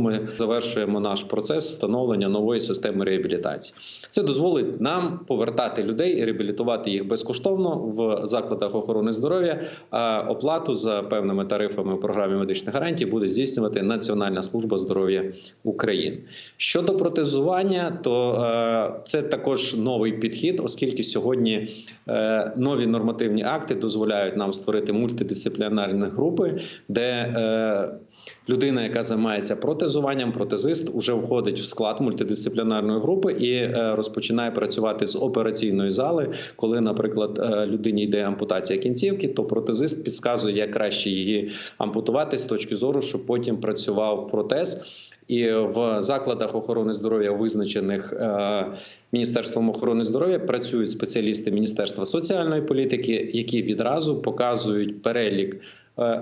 Ми завершуємо наш процес встановлення нової системи реабілітації. Це дозволить нам повертати людей і реабілітувати їх безкоштовно в закладах охорони здоров'я. А оплату за певними тарифами в програмі медичних гарантій буде здійснювати Національна служба здоров'я України. Щодо протезування, то е, це також новий підхід, оскільки сьогодні е, нові нормативні акти дозволяють нам створити мультидисциплінарні групи, де е, Людина, яка займається протезуванням, протезист, уже входить в склад мультидисциплінарної групи і е, розпочинає працювати з операційної зали. Коли, наприклад, е, людині йде ампутація кінцівки, то протезист підказує, як краще її ампутувати з точки зору, щоб потім працював протез. І в закладах охорони здоров'я, визначених е, Міністерством охорони здоров'я, працюють спеціалісти Міністерства соціальної політики, які відразу показують перелік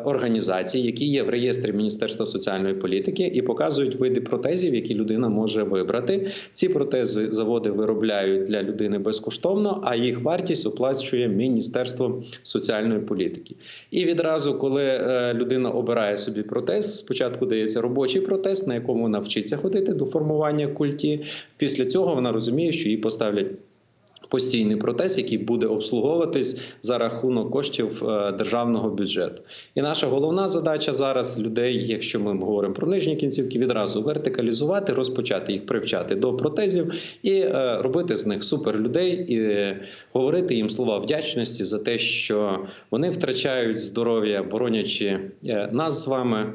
організацій, які є в реєстрі Міністерства соціальної політики, і показують види протезів, які людина може вибрати. Ці протези заводи виробляють для людини безкоштовно, а їх вартість оплачує Міністерство соціальної політики. І відразу, коли е, людина обирає собі протез, спочатку дається робочий протез, на якому вона вчиться ходити до формування культі. Після цього вона розуміє, що їй поставлять. Постійний протез, який буде обслуговуватись за рахунок коштів е, державного бюджету, і наша головна задача зараз людей, якщо ми говоримо про нижні кінцівки, відразу вертикалізувати, розпочати їх привчати до протезів і е, робити з них суперлюдей, і е, говорити їм слова вдячності за те, що вони втрачають здоров'я, боронячи е, нас з вами,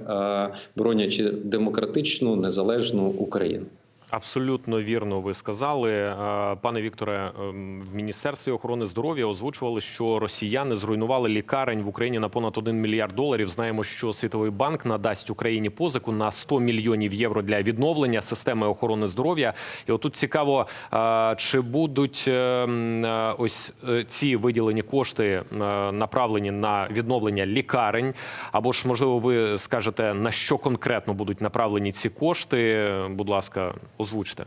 боронячи демократичну незалежну Україну. Абсолютно вірно ви сказали, Е, пане Вікторе. ем, В міністерстві охорони здоров'я озвучували, що росіяни зруйнували лікарень в Україні на понад 1 мільярд доларів. Знаємо, що Світовий банк надасть Україні позику на 100 мільйонів євро для відновлення системи охорони здоров'я. І отут цікаво, е, чи будуть ем, е, ось ці виділені кошти направлені на відновлення лікарень, або ж можливо, ви скажете на що конкретно будуть направлені ці кошти? Будь ласка, озвучте.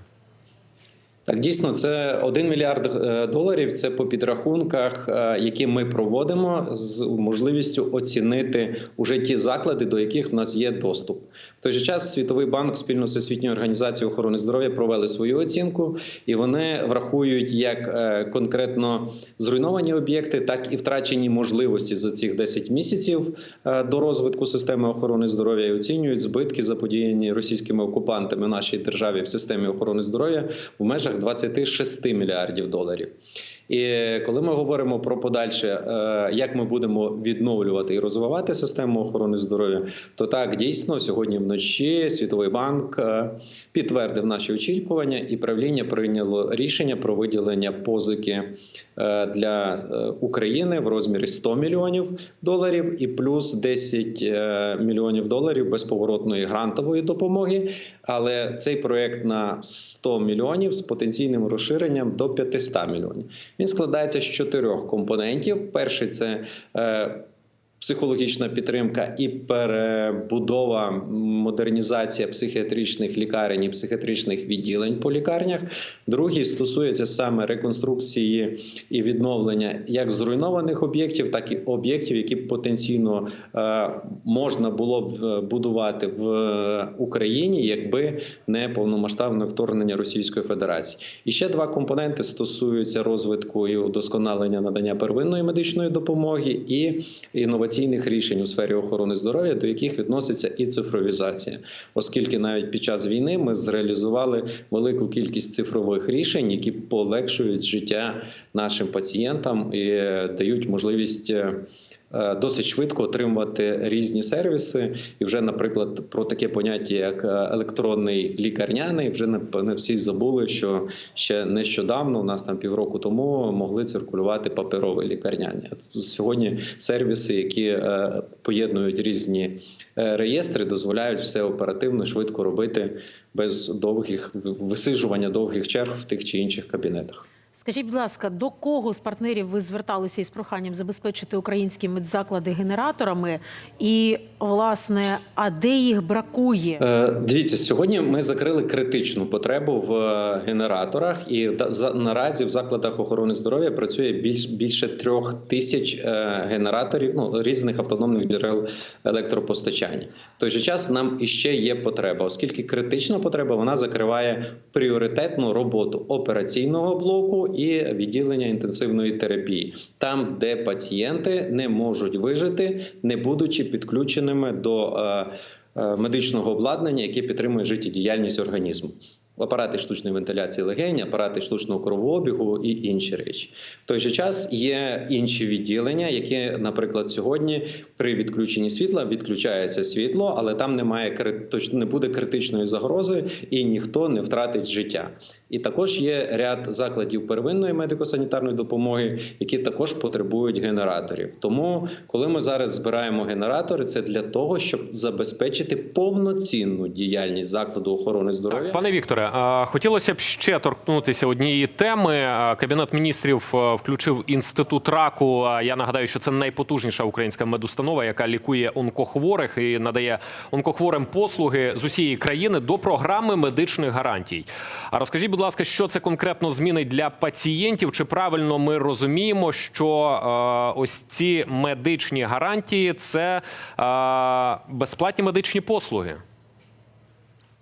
Так, дійсно, це 1 мільярд е, доларів. Це по підрахунках, е, які ми проводимо з можливістю оцінити уже ті заклади, до яких в нас є доступ. В той же час Світовий банк спільно з Всесвітньою організацією охорони здоров'я провели свою оцінку, і вони врахують як е, конкретно зруйновані об'єкти, так і втрачені можливості за цих 10 місяців до розвитку системи охорони здоров'я і оцінюють збитки, заподіяні російськими окупантами нашій державі в системі охорони здоров'я в межах 26 мільярдів доларів. І коли ми говоримо про подальше, е, як ми будемо відновлювати і розвивати систему охорони здоров'я, то так дійсно сьогодні вночі Світовий банк е, підтвердив наші очікування, і правління прийняло рішення про виділення позики е, для України в розмірі 100 мільйонів доларів і плюс 10 е, мільйонів доларів безповоротної грантової допомоги. Але цей проект на 100 мільйонів з потенційним розширенням до 500 мільйонів. Він складається з чотирьох компонентів. Перший це е, психологічна підтримка і перебудова, модернізація психіатричних лікарень і психіатричних відділень по лікарнях. Другий стосується саме реконструкції і відновлення як зруйнованих об'єктів, так і об'єктів, які потенційно е, можна було б е, будувати в Україні, якби не повномасштабне вторгнення Російської Федерації. І ще два компоненти стосуються розвитку і удосконалення надання первинної медичної допомоги і інноваційних рішень у сфері охорони здоров'я, до яких відноситься і цифровізація, оскільки навіть під час війни ми зреалізували велику кількість цифрових рішень, які полегшують життя нашим пацієнтам і е, дають можливість. Е, Досить швидко отримувати різні сервіси, і вже, наприклад, про таке поняття, як е, електронний лікарняний, вже напевне всі забули, що ще нещодавно, у нас там півроку тому, могли циркулювати паперові лікарняні. Сьогодні сервіси, які е, поєднують різні реєстри, дозволяють все оперативно, швидко робити без довгих висиджування довгих черг в тих чи інших кабінетах. Скажіть, будь ласка, до кого з партнерів ви зверталися із проханням забезпечити українські медзаклади генераторами? І, власне, а де їх бракує? Е, Дивіться, сьогодні ми закрили критичну потребу в е, генераторах, і наразі в закладах охорони здоров'я працює більш більше трьох тисяч е, генераторів ну різних автономних джерел електропостачання. В той же час нам іще є потреба, оскільки критична потреба вона закриває пріоритетну роботу операційного блоку і відділення інтенсивної терапії, там, де пацієнти не можуть вижити, не будучи підключеними до. е, е, медичного обладнання, яке підтримує життєдіяльність організму. Апарати штучної вентиляції легень, апарати штучного кровообігу і інші речі. В той же час є інші відділення, які, наприклад, сьогодні при відключенні світла відключається світло, але там немає не буде критичної загрози і ніхто не втратить життя. І також є ряд закладів первинної медико-санітарної допомоги, які також потребують генераторів. Тому, коли ми зараз збираємо генератори, це для того, щоб забезпечити повноцінну діяльність закладу охорони здоров'я. Пане Вікторе, хотілося б ще торкнутися однієї теми. Кабінет міністрів включив інститут раку. Я нагадаю, що це найпотужніша українська медустанова, яка лікує онкохворих і надає онкохворим послуги з усієї країни до програми медичних гарантій. А розкажіть, будь ласка, що це конкретно змінить для пацієнтів? Чи правильно ми розуміємо, що е, ось ці медичні гарантії це е, безплатні медичні послуги?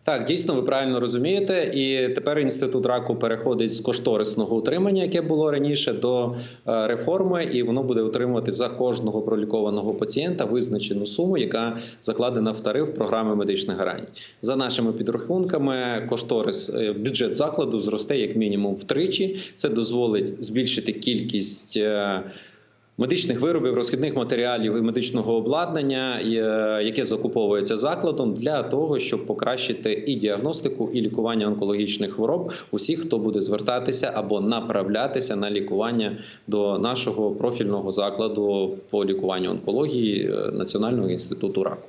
Так, дійсно, ви правильно розумієте. І тепер інститут раку переходить з кошторисного утримання, яке було раніше, до е, реформи, і воно буде утримувати за кожного пролікованого пацієнта визначену суму, яка закладена в тариф програми медичних гарантій. За нашими підрахунками, кошторис е, бюджет закладу зросте як мінімум втричі. Це дозволить збільшити кількість. Медичних виробів, розхідних матеріалів і медичного обладнання, е, яке закуповується закладом, для того, щоб покращити і діагностику, і лікування онкологічних хвороб усіх, хто буде звертатися або направлятися на лікування до нашого профільного закладу по лікуванню онкології е, Національного інституту раку.